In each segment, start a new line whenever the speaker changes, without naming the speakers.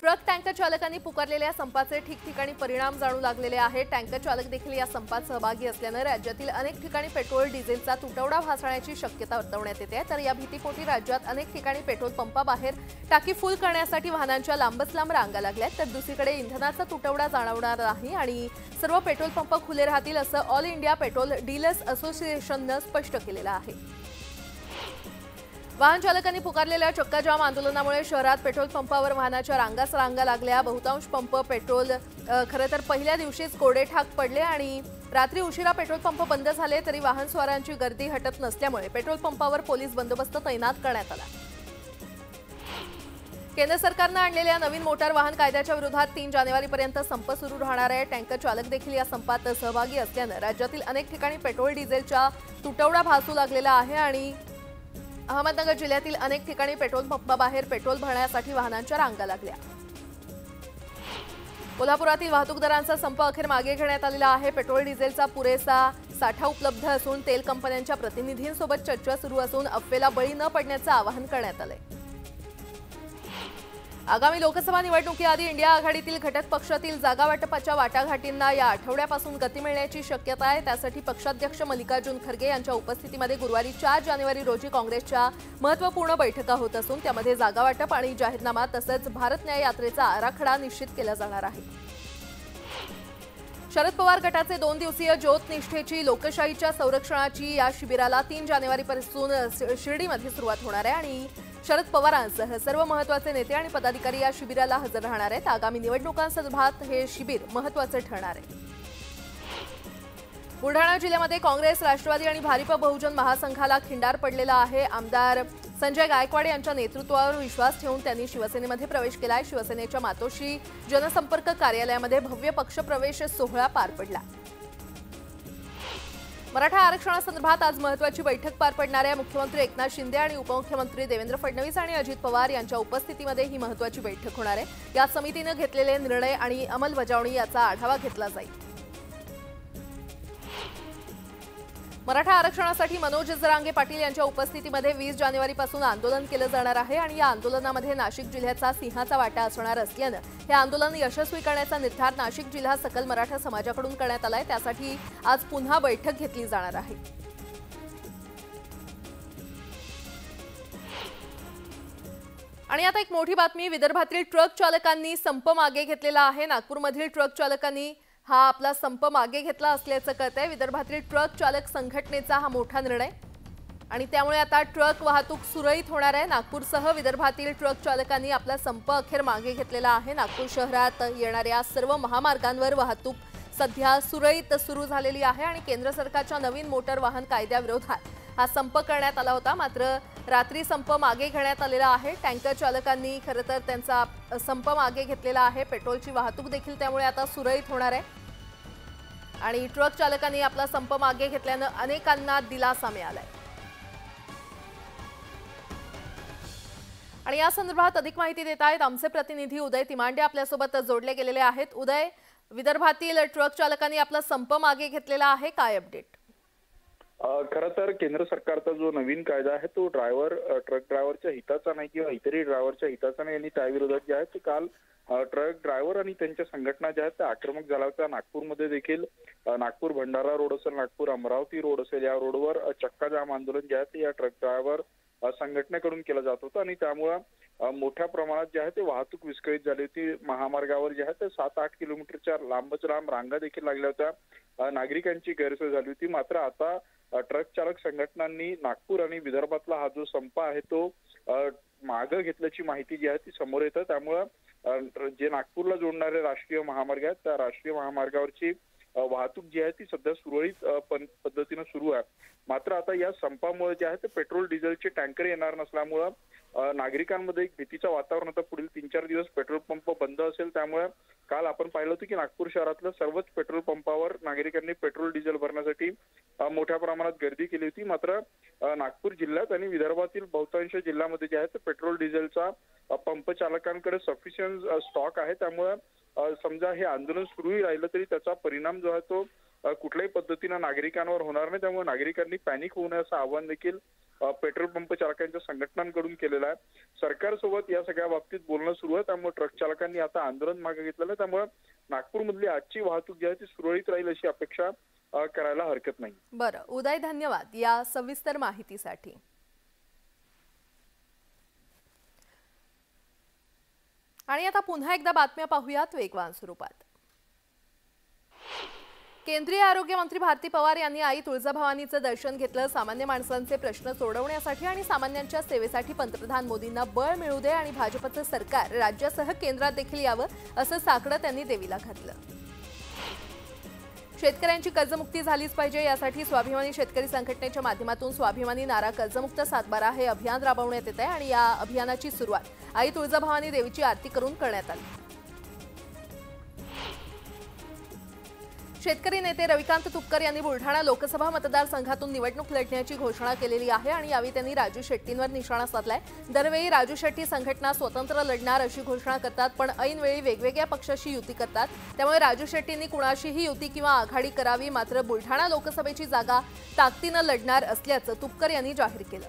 Truck tanker चालकांनी पुकारलेल्या संपाचे ठिकठिकाणी परिणाम जाणू लागलेले आहेत. टँकर चालक देखील या संपात सहभागी असल्यानं राज्यातील अनेक ठिकाणी पेट्रोल डिझेलचा तुटवडा भासण्याची शक्यता वर्तवण्यात येते. तर या भीतीपोटी राज्यात अनेक ठिकाणी पेट्रोल पंपाबाहेर टाकी फुल करण्यासाठी वाहनांच्या लांबच लांब रांगा लागल्यात. तर दुसरीकडे इंधनाचा तुटवडा जाणवणार नाही आणि सर्व पेट्रोल पंप खुले राहतील असं ऑल इंडिया पेट्रोल डीलर्स असोसिएशननं स्पष्ट केलेलं आहे. वाहन चालकांनी पुकारलेल्या चक्काजाम आंदोलनामुळे शहरात पेट्रोल पंपावर वाहनाच्या रांगाच रांगा लागल्या. बहुतांश पंप पेट्रोल खरं तर पहिल्या दिवशीच कोडेठाक पडले आणि रात्री उशिरा पेट्रोल पंप बंद झाले तरी वाहन स्वारांची गर्दी हटत नसल्यामुळे पेट्रोल पंपावर पोलीस बंदोबस्त तैनात करण्यात आला. केंद्र सरकारनं आणलेल्या नवीन मोटार वाहन कायद्याच्या विरोधात तीन जानेवारीपर्यंत संप सुरू राहणार आहे. टँकर चालक देखील या संपात सहभागी असल्यानं राज्यातील अनेक ठिकाणी पेट्रोल डिझेलचा तुटवडा भासू लागलेला आहे आणि अहमदनगर जिल्ह्यातील अनेक ठिकाणी पेट्रोल पंपाबाहेर पेट्रोल भरण्यासाठी वाहनांच्या रांगा लागल्या. कोल्हापुरातील वाहतूकदारांचा संप अखेर मागे घेण्यात आलेला आहे. पेट्रोल डिझेलचा पुरेसा साठा उपलब्ध असून तेल कंपन्यांच्या प्रतिनिधींसोबत चर्चा सुरू असून अफवेला बळी न पडण्याचं आवाहन करण्यात आलंय. आगामी लोकसभा निवडणुकीआधी इंडिया आघाडीतील घटक पक्षातील जागावाटपाच्या वाटाघाटींना या आठवड्यापासून गती मिळण्याची शक्यता आहे. त्यासाठी पक्षाध्यक्ष मल्लिकार्जुन खरगे यांच्या उपस्थितीमध्ये गुरुवारी चार जानेवारी रोजी काँग्रेसच्या महत्त्वपूर्ण बैठका होत असून त्यामध्ये जागावाटप आणि जाहीरनामा तसंच भारत न्याय यात्रेचा आराखडा निश्चित केला जाणार आहे. शरद पवार गटाचे दोन दिवसीय ज्योत निष्ठेची लोकशाहीच्या संरक्षणाची या शिबिराला तीन जानेवारीपासून शिर्डीमध्ये सुरुवात होणार आहे आणि शरद पवारांसह सर्व महत्त्वाचे नेते आणि पदाधिकारी या शिबिराला हजर राहणार आहेत. आगामी निवडणुकांसंदर्भात हे शिबिर महत्वाचं ठरणार आहे. बुलढाणा जिल्ह्यामध्ये काँग्रेस राष्ट्रवादी आणि भारिप बहुजन महासंघाला खिंडार पडलेला आहे. आमदार संजय गायकवाड यांच्या नेतृत्वावर विश्वास ठेवून त्यांनी शिवसेनेमध्ये प्रवेश केला आहे शिवसेनेच्या मातोश्री जनसंपर्क कार्यालयामध्ये भव्य पक्षप्रवेश सोहळा पार पडला. मराठा आरक्षणासंदर्भात आज महत्वाची बैठक पार पडणाऱ्या मुख्यमंत्री एकनाथ शिंदे आणि उपमुख्यमंत्री देवेंद्र फडणवीस आणि अजित पवार यांच्या उपस्थितीमध्ये ही महत्वाची बैठक होणार आहे. या समितीनं घेतलेले निर्णय आणि अंमलबजावणी याचा आढावा घेतला जाईल. मराठा आरक्षणासाठी मनोज जरांगे पाटील यांच्या उपस्थितीमध्ये वीस जानेवारीपासून आंदोलन केलं जाणार आहे आणि या आंदोलनामध्ये नाशिक जिल्ह्याचा सिंहाचा वाटा असणार असल्यानं हे आंदोलन यशस्वी करण्याचा निर्धार नाशिक जिल्हा सकल मराठा समाजाकडून करण्यात आलाय. त्यासाठी आज पुन्हा बैठक घेतली जाणार आहे. आणि आता एक मोठी बातमी विदर्भातील ट्रक चालकांनी संप मागे घेतलेला आहे. नागपूरमधील ट्रक चालकांनी हा आपला संप मागे घेतला असल्याचं कळतंय. विदर्भातील ट्रक चालक संघटनेचा हा मोठा निर्णय. आणि त्यामुळे आता ट्रक वाहतूक सुरळीत होणार आहे. नागपूरसह विदर्भातील ट्रक चालकांनी आपला संप अखेर मागे घेतलेला आहे. नागपूर शहरात येणाऱ्या सर्व महामार्गांवर वाहतूक सध्या सुरळीत सुरू झालेली आहे आणि केंद्र सरकारच्या नवीन मोटर वाहन कायद्याविरोधात हा संप करण्यात आला होता. मात्र रात्री संप मागे घेण्यात आलेला आहे. टँकर चालकांनी खरं तर त्यांचा संप मागे घेतलेला आहे. पेट्रोलची वाहतूक देखील त्यामुळे आता सुरळीत होणार आहे. आणि ट्रक चालकांनी आपला संप मागे घेतल्यानं अनेकांना दिलासा मिळालाय. आणि या संदर्भात अधिक माहिती देत आहेत आमचे प्रतिनिधी उदय तिमांडे आपल्यासोबत जोडले गेलेले आहेत. उदय विदर्भातील ट्रक चालकांनी आपला संप मागे घेतलेला आहे काय अपडेट?
खर तर केंद्र सरकारचा जो नवीन कायदा आहे तो ड्रायव्हर ट्रक ड्रायव्हरच्या हिताचा नाही किंवा इतरही ड्रायव्हरच्या हिताचा नाही यांनी त्याविरोधात जे आहे ते काल ट्रक ड्रायव्हर आणि त्यांच्या संघटना ज्या आहेत त्या आक्रमक झाल्या होत्या. नागपूरमध्ये देखील नागपूर भंडारा रोड असेल नागपूर अमरावती रोड असेल या रोडवर चक्का जाम आंदोलन जे आहे ते या ट्रक ड्रायव्हर संघटनेकडून केलं जात होतं आणि त्यामुळं मोठ्या प्रमाणात जे आहे ते वाहतूक विस्कळीत झाली होती. महामार्गावर जे आहे ते सात आठ किलोमीटरच्या लांबच लांब रांगा देखील लागल्या होत्या. नागरिकांची गैरसोय झाली होती. मात्र आता ट्रक चालक संघटनांनी नागपूर आणि विदर्भातला हा जो संप आहे तो मागं घेतल्याची माहिती जी आहे ती समोर येतं. त्यामुळं जे नागपूरला जोडणारे राष्ट्रीय महामार्ग आहेत त्या राष्ट्रीय महामार्गावरची वाहतूक जी आहे ती सध्या सुरळीत पद्धतीनं सुरू आहे. मात्र आता या संपामुळे जे आहे ते पेट्रोल डिझेलचे टँकर येणार नसल्यामुळं नागरिकांमध्ये एक भीतीचं वातावरण आता पुढील तीन चार दिवस पेट्रोल पंप बंद असेल त्यामुळे काल आपण पाहिलं होतं की नागपूर शहरातल्या सर्वच पेट्रोल पंपावर नागरिकांनी पेट्रोल डिझेल भरण्यासाठी मोठ्या प्रमाणात गर्दी केली होती. मात्र नागपूर जिल्ह्यात आणि विदर्भातील बहुतांश जिल्ह्यामध्ये जे आहे ते पेट्रोल डिझेलचा पंप चालकांकडे सफिशियंट स्टॉक आहे. त्यामुळे समजा हे आंदोलन सुरूही राहिलं तरी त्याचा परिणाम जो आहे तो कुठल्याही पद्धतीनं नागरिकांवर होणार नाही. त्यामुळे नागरिकांनी पॅनिक होऊ नये असं आवाहन देखील पेट्रोल पंप चालकांच्या संघटनांकडून केलेलं आहे. सरकारसोबत या सगळ्या बाबतीत बोलणं सुरू आहे. त्यामुळे ट्रक चालकांनी आता आंदोलन मागे घेतलेलं आहे. त्यामुळे नागपूरमधली आजची वाहतूक जी आहे ती सुरळीत राहील अशी अपेक्षा करायला हरकत नाही.
बरं. उदय धन्यवाद या सविस्तर माहितीसाठी. आणि आता पुन्हा एकदा बातम्या पाहूयात वेगवान स्वरूपात. केंद्रीय आरोग्य मंत्री भारती पवार यांनी आई तुळजाभवानीचं दर्शन घेतलं. सामान्य माणसांचे प्रश्न सोडवण्यासाठी आणि सामान्यांच्या सेवेसाठी पंतप्रधान मोदींना बळ मिळू दे आणि भाजपचं सरकार राज्यासह केंद्रात देखील यावं असं साकडं त्यांनी देवीला घातलं. शेतकऱ्यांची कर्जमुक्ती झालीच पाहिजे यासाठी स्वाभिमानी शेतकरी संघटनेच्या माध्यमातून स्वाभिमानी नारा कर्जमुक्त सातबारा हे अभियान राबवण्यात येत आहे आणि या अभियानाची सुरुवात आई तुळजाभवानी देवीची आरती करून करण्यात आली. शेतकरी नेते रविकांत तुपकर यांनी बुलढाणा लोकसभा मतदारसंघातून निवडणूक लढण्याची घोषणा केलेली आहे आणि यावेळी त्यांनी राजू शेट्टींवर निशाणा साधलाय. दरवेळी राजू शेट्टी संघटना स्वतंत्र लढणार अशी घोषणा करतात पण ऐनवेळी वेगवेगळ्या पक्षाशी युती करतात. त्यामुळे राजू शेट्टींनी कुणाशीही युती किंवा आघाडी करावी मात्र बुलढाणा लोकसभेची जागा ताकदीनं लढणार असल्याचं तुपकर यांनी जाहीर केलं.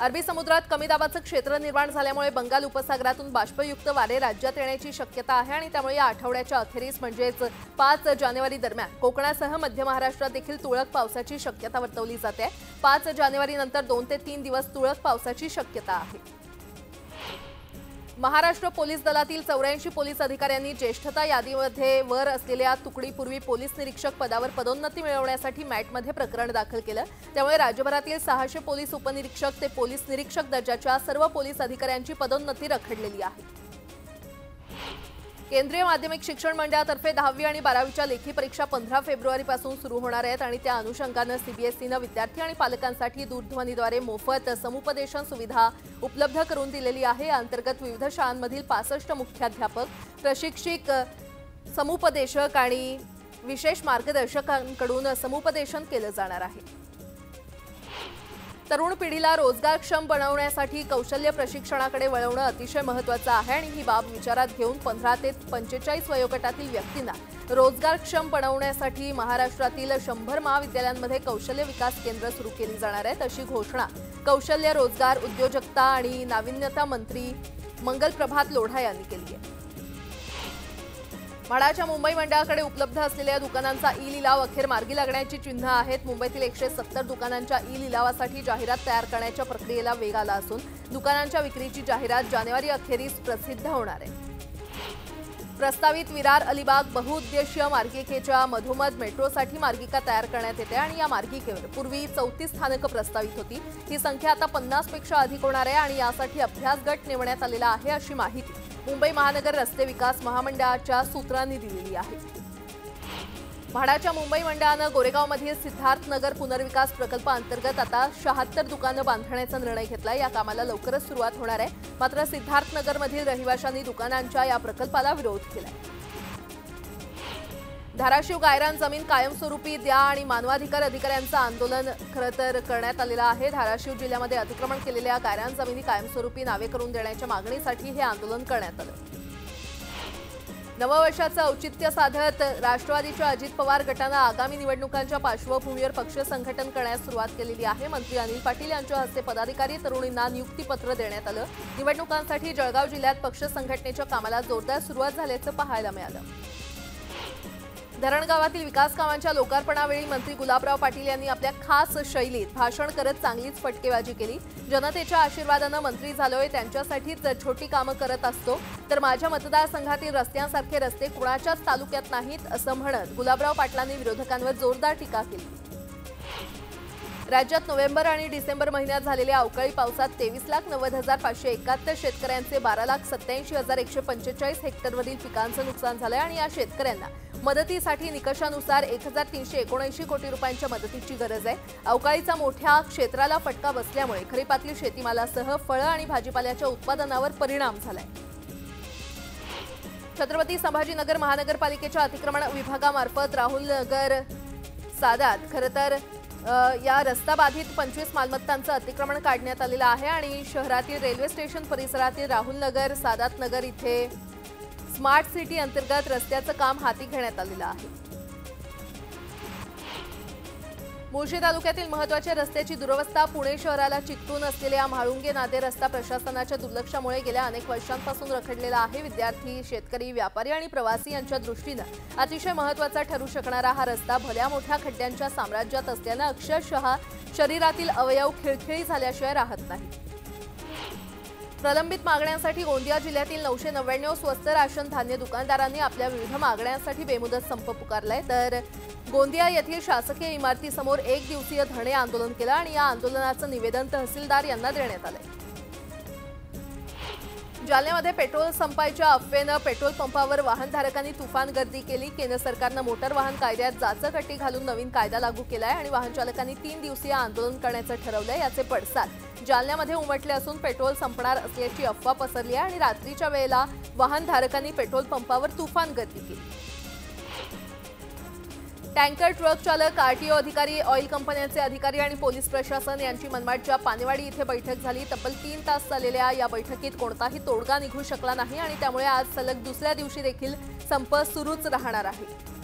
अरबी समुद्रात कमी दाबाचं क्षेत्र निर्माण झाल्यामुळे बंगाल उपसागरातून बाष्पयुक्त वारे राज्यात येण्याची शक्यता आहे आणि त्यामुळे या आठवड्याच्या अखेरीस म्हणजेच पाच जानेवारी दरम्यान कोकणासह मध्य महाराष्ट्रात देखील तुळक पावसाची शक्यता वर्तवली जाते. पाच जानेवारी नंतर दोन ते तीन दिवस तुळक पावसाची शक्यता आहे. महाराष्ट्र पोलीस दलातील चौऱ्याऐंशी पोलीस अधिकाऱ्यांनी ज्येष्ठता यादीमध्ये वर असलेल्या तुकडीपूर्वी पोलीस निरीक्षक पदावर पदोन्नती मिळवण्यासाठी मॅटमध्ये प्रकरण दाखल केलं. त्यामुळे राज्यभरातील सहाशे पोलीस उपनिरीक्षक ते पोलीस निरीक्षक दर्जाच्या सर्व पोलीस अधिकाऱ्यांची पदोन्नती रखडलेली आहे. केंद्रीय माध्यमिक शिक्षण मंडळातर्फे दहावी आणि बारावीच्या लेखी परीक्षा पंधरा फेब्रुवारीपासून सुरू होणार आहेत आणि त्या अनुषंगानं सीबीएसईनं विद्यार्थी आणि पालकांसाठी दूरध्वनीद्वारे मोफत समुपदेशन सुविधा उपलब्ध करून दिलेली आहे. अंतर्गत विविध शाळांमधील पासष्ट मुख्याध्यापक प्रशिक्षक समुपदेशक आणि विशेष मार्गदर्शकांकडून समुपदेशन केलं जाणार आहे. तरुण पिढीला रोजगारक्षम बनवण्यासाठी कौशल्य प्रशिक्षणाकडे वळवणं अतिशय महत्वाचं आहे आणि ही बाब विचारात घेऊन पंधरा ते पंचेचाळीस वयोगटातील व्यक्तींना रोजगारक्षम बनवण्यासाठी महाराष्ट्रातील शंभर महाविद्यालयांमध्ये कौशल्य विकास केंद्र सुरू केली जाणार आहेत अशी घोषणा कौशल्य रोजगार उद्योजकता आणि नाविन्यता मंत्री मंगल प्रभात लोढा यांनी केली आहे. म्हाडाच्या मुंबई मंडळाकडे उपलब्ध असलेल्या दुकानांचा ई लिलाव अखेर मार्गी लागण्याची चिन्ह आहेत. मुंबईतील एकशे सत्तर दुकानांच्या ई लिलावासाठी जाहिरात तयार करण्याच्या प्रक्रियेला वेग आला असून दुकानांच्या विक्रीची जाहिरात जानेवारी अखेरीस प्रसिद्ध होणार आहे. प्रस्तावित विरार अलिबाग बहुउद्देशीय मार्गिकेच्या मधोमध मेट्रोसाठी मार्गिका तयार करण्यात येते आणि या मार्गिकेवर पूर्वी चौतीस स्थानकं प्रस्तावित होती. ही संख्या आता पन्नासपेक्षा अधिक होणार आहे आणि यासाठी अभ्यास गट नेमण्यात आलेला आहे अशी माहिती मुंबई महानगर रस्ते विकास महामंडळाच्या सूत्रांनी दिलेली आहे. म्हाडाच्या मुंबई मंडळानं गोरेगावमधील सिद्धार्थ नगर पुनर्विकास प्रकल्पाअंतर्गत आता शहात्तर दुकानं बांधण्याचा निर्णय घेतला. या कामाला लवकरच सुरुवात होणार आहे. मात्र सिद्धार्थ नगरमधील रहिवाशांनी दुकानांच्या या प्रकल्पाला विरोध केला धाराशिव गायरान जमीन कायमस्वरूपी द्या आणि मानवाधिकार अधिकाऱ्यांचं आंदोलन खरं तर करण्यात आलेलं आहे. धाराशिव जिल्ह्यामध्ये अतिक्रमण केलेल्या गायरान जमिनी कायमस्वरूपी नावे करून देण्याच्या मागणीसाठी हे आंदोलन करण्यात आलं. नववर्षाचं औचित्य साधत राष्ट्रवादीच्या अजित पवार गटानं आगामी निवडणुकांच्या पार्श्वभूमीवर पक्ष संघटन करण्यास सुरुवात केलेली आहे. मंत्री अनिल पाटील यांच्या हस्ते पदाधिकारी तरुणींना नियुक्तीपत्र देण्यात आलं. निवडणुकांसाठी जळगाव जिल्ह्यात पक्ष संघटनेच्या कामाला जोरदार सुरुवात झाल्याचं पाहायला मिळालं. धरणगावातील विकास कामांच्या लोकार्पणावेळी मंत्री गुलाबराव पाटील यांनी आपल्या खास शैलीत भाषण करत चांगलीच फटकेबाजी केली. जनतेच्या आशीर्वादानं मंत्री झालोय त्यांच्यासाठीच छोटी कामं करत असतो. तर माझ्या मतदारसंघातील रस्त्यांसारखे रस्ते कुणाच्याच तालुक्यात नाहीत असं म्हणत गुलाबराव पाटलांनी विरोधकांवर जोरदार टीका केली. राज्यात नोव्हेंबर आणि डिसेंबर महिन्यात झालेल्या अवकाळी पावसात तेवीस लाख नव्वद हजार पाचशे एकाहत्तर शेतकऱ्यांचे बारा लाख सत्याऐंशी हजार एकशे पंचेचाळीस हेक्टरवरील पिकांचं नुकसान झालंय आणि या शेतकऱ्यांना मदतीसाठी निकषानुसार एक हजार तीनशे एकोणऐंशी कोटी रुपयांच्या मदतीची गरज आहे. अवकाळीचा मोठ्या क्षेत्राला फटका बसल्यामुळे खरीपातील शेतीमालासह फळं आणि भाजीपाल्याच्या उत्पादनावर परिणाम झालाय. छत्रपती संभाजीनगर महानगरपालिकेच्या अतिक्रमण विभागामार्फत राहुल नगर सादात. खरं तर या रस्ता बाधित पंचवीस मालमत्तांचं अतिक्रमण काढण्यात आलेलं आहे आणि शहरातील रेल्वे स्टेशन परिसरातील राहुल नगर सादात नगर इथे स्मार्ट सिटी अंतर्गत रस्त्याचं काम हाती घेण्यात आलेलं आहे. मुळशी तालुक्यातील महत्त्वाच्या रस्त्याची दुरवस्था पुणे शहराला चिकटून असलेल्या म्हाळुंगे नादे रस्ता प्रशासनाच्या दुर्लक्षामुळे गेल्या अनेक वर्षांपासून रखडलेला आहे. विद्यार्थी शेतकरी व्यापारी आणि प्रवासी यांच्या दृष्टीनं अतिशय महत्त्वाचा ठरू शकणारा हा रस्ता भल्या मोठ्या खड्ड्यांच्या साम्राज्यात असल्यानं अक्षरशः शरीरातील अवयव खिळखिळी झाल्याशिवाय राहत नाही. प्रलंबित मागण्यांसाठी गोंदिया जिल्ह्यातील नऊशे नव्याण्णव स्वस्त राशन धान्य दुकानदारांनी आपल्या विविध मागण्यांसाठी बेमुदत संप पुकारलाय. तर गोंदिया येथील शासकीय इमारतीसमोर एक दिवसीय धरणे आंदोलन केलं आणि या आंदोलनाचं निवेदन तहसीलदार यांना देण्यात आलं. जालन्यामध्ये पेट्रोल संपायच्या अफवेनं पेट्रोल पंपावर वाहनधारकांनी तुफान गर्दी केली. केंद्र सरकारनं मोटर वाहन कायद्यात जाचकटी घालून नवीन कायदा लागू केलाय आणि वाहन चालकांनी तीन दिवसीय आंदोलन करण्याचं ठरवलंय याचे पडसाद. जालन्यामध्ये उमटले असून पेट्रोल संपणार असल्याची अफवा पसरली आहे आणि रात्रीच्या वेळेला वाहनधारकांनी पेट्रोल पंपावर तुफान गर्दी केली. टँकर ट्रक चालक आरटीओ अधिकारी ऑइल कंपन्यांचे अधिकारी आणि पोलीस प्रशासन यांची मनमाडच्या पानेवाडी इथे बैठक झाली. तब्बल तीन तास चाललेल्या या बैठकीत कोणताही तोडगा निघू शकला नाही आणि त्यामुळे आज सलग दुसऱ्या दिवशी देखील संप सुरूच राहणार आहे.